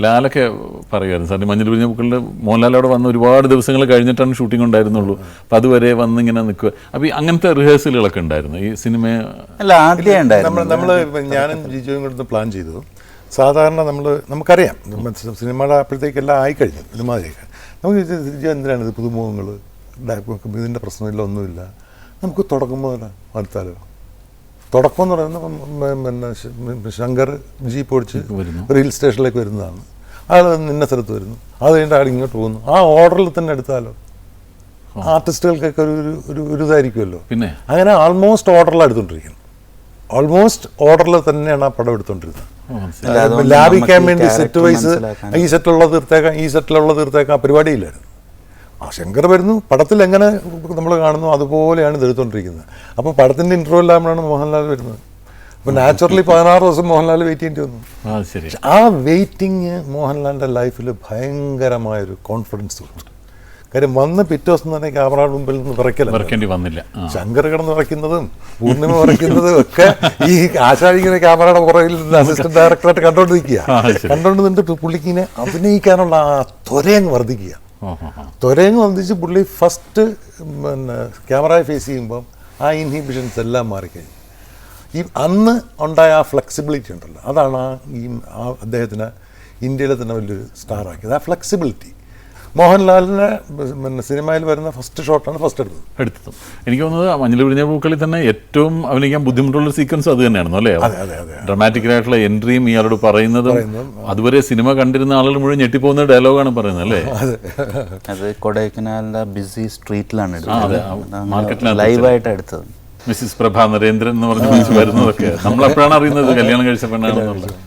ലാലൊക്കെ പറയുമായിരുന്നു. സാറിന് മഞ്ഞൾ പിരിഞ്ഞ പൂക്കളുടെ മോഹൻലാൽ അവിടെ വന്ന് ഒരുപാട് ദിവസങ്ങൾ കഴിഞ്ഞിട്ടാണ് ഷൂട്ടിംഗ് ഉണ്ടായിരുന്നുള്ളൂ. അപ്പം അതുവരെ വന്ന് ഇങ്ങനെ നിൽക്കുക. അപ്പം ഈ അങ്ങനത്തെ റിഹേഴ്സലുകളൊക്കെ ഉണ്ടായിരുന്നു? ഈ സിനിമ അല്ല ആദ്യം നമ്മൾ നമ്മൾ ഞാനും ജിജുവും കൂടെ പ്ലാൻ ചെയ്തു. സാധാരണ നമ്മൾ നമുക്കറിയാം. സിനിമയുടെ അപ്പോഴത്തേക്കെല്ലാം ആയിക്കഴിഞ്ഞു സിനിമ നമുക്ക് ജിജു ജിജോ എന്തിനാണ് ഇത് പുതുമുഖങ്ങൾ ഇതിന്റെ പ്രശ്നമില്ല ഒന്നുമില്ല. നമുക്ക് തുടങ്ങുമ്പോൾ തന്നെ അടുത്താലോ? തുടക്കം എന്ന് പറയുന്നത് പിന്നെ ശങ്കർ ജീപ്പ് ഓടിച്ച് റെയിൽ ഒരു ഹിൽ സ്റ്റേഷനിലേക്ക് വരുന്നതാണ്. അയാൾ നിന്ന സ്ഥലത്ത് വരുന്നു. അത് കഴിഞ്ഞിട്ട് അയാൾ ഇങ്ങോട്ട് പോകുന്നു. ആ ഓർഡറിൽ തന്നെ എടുത്താലോ? ആർട്ടിസ്റ്റുകൾക്കൊക്കെ ഒരു ഒരു- ഒരു ഇതായിരിക്കുമല്ലോ. പിന്നെ? അങ്ങനെ ആൾമോസ്റ്റ് ഓർഡറിലാണ് എടുത്തുകൊണ്ടിരിക്കുന്നത്. ഓൾമോസ്റ്റ് ഓർഡറിൽ തന്നെയാണ് ആ പടം എടുത്തുകൊണ്ടിരുന്നത്. ലാഭിക്കാൻ വേണ്ടി സെറ്റ് വൈസ് ഈ സെറ്റിലുള്ള തീർത്തേക്കാം ഈ സെറ്റിലുള്ള തീർത്തേക്കാം പരിപാടിയില്ലായിരുന്നു. ആ ശങ്കർ വരുന്നു. പടത്തിൽ എങ്ങനെ നമ്മൾ കാണുന്നു? അതുപോലെയാണ് ഇത് എടുത്തോണ്ടിരിക്കുന്നത് അപ്പോൾ പടത്തിന്റെ ഇന്റർവെല്ലാകുമ്പോഴാണ് മോഹൻലാൽ വരുന്നത്. അപ്പോൾ നാച്ചുറലി പതിനാറ് ദിവസം മോഹൻലാൽ വെയിറ്റ് ചെയ്യേണ്ടി വന്നു. ആ ശരി. ആ വെയിറ്റിംഗ് മോഹൻലാലിന്റെ ലൈഫിൽ ഭയങ്കരമായൊരു കോൺഫിഡൻസ് തോന്നുന്നു. കാര്യം വന്ന് പിറ്റേ ദിവസം തന്നെ ക്യാമറയുടെ മുമ്പിൽ നിന്ന് വിറയ്ക്കല വറക്കേണ്ടി വന്നില്ല. ശങ്കർ കിടന്ന് വിറയ്ക്കുന്നതും പൂർണിമ വിറയ്ക്കുന്നതും ഒക്കെ ഈ ആശാരിക്കുന്ന ക്യാമറയുടെ പുറകിൽ നിന്ന് അസിസ്റ്റന്റ് ഡയറക്ടറായിട്ട് കണ്ടോണ്ട് നിൽക്കുക കണ്ടോണ്ട് നിന്നിട്ട് പുള്ളിക്കിനെ അഭിനയിക്കാനുള്ള ആ ത്വരയങ്ങ് വർദ്ധിക്കുക. ത്വരയങ്ങ് വർദ്ധിച്ച് പുള്ളി ഫസ്റ്റ് പിന്നെ ക്യാമറയെ ഫേസ് ചെയ്യുമ്പം ആ ഇൻഹിബിഷൻസ് എല്ലാം മാറിക്കഴിഞ്ഞു. ഈ അന്ന് ഉണ്ടായ ആ ഫ്ലെക്സിബിലിറ്റി ഉണ്ടല്ലോ അതാണ് ആ ഈ ആ അദ്ദേഹത്തിന് ഇന്ത്യയിലെ തന്നെ വലിയൊരു സ്റ്റാർ ആക്കിയത്. ആ ഫ്ലെക്സിബിലിറ്റി മോഹൻലാലിനെ പിന്നെ സിനിമയിൽ വരുന്ന ഫസ്റ്റ് ഷോട്ടാണ് ഫസ്റ്റ് എടുത്തത്. എടുത്തത്. എനിക്ക് തോന്നുന്നത് മഞ്ഞൾ പിരിഞ്ഞ പൂക്കളിൽ തന്നെ ഏറ്റവും അഭിനയിക്കാൻ ബുദ്ധിമുട്ടുള്ള സീക്വൻസ് അത് തന്നെയായിരുന്നു അല്ലേ? അതെ, അതെ, അതെ. ഡ്രമാറ്റിക് ആയിട്ടുള്ള എൻട്രിയും ഇയാളോട് പറയുന്നത് അതുവരെ സിനിമ കണ്ടിരുന്ന ആളുകൾ മുഴുവൻ ഞെട്ടിപ്പോകുന്ന ഡയലോഗാണ് പറയുന്നത് അല്ലേ? അത്. കൊടൈക്കനാലിന്റെ ബിസി സ്ട്രീറ്റിലാണ് എടുത്തത്. ലൈവായിട്ട് എടുത്തത്. മിസ്സിസ് പ്രഭ നരേന്ദ്രൻ എന്ന് പറഞ്ഞ വിളിച്ച് വരുന്നതൊക്കെ. നമ്മൾ അപ്പോഴാണ് അറിയുന്നത് കല്യാണം കഴിച്ച പെണ്ണാണെന്നുള്ളത്?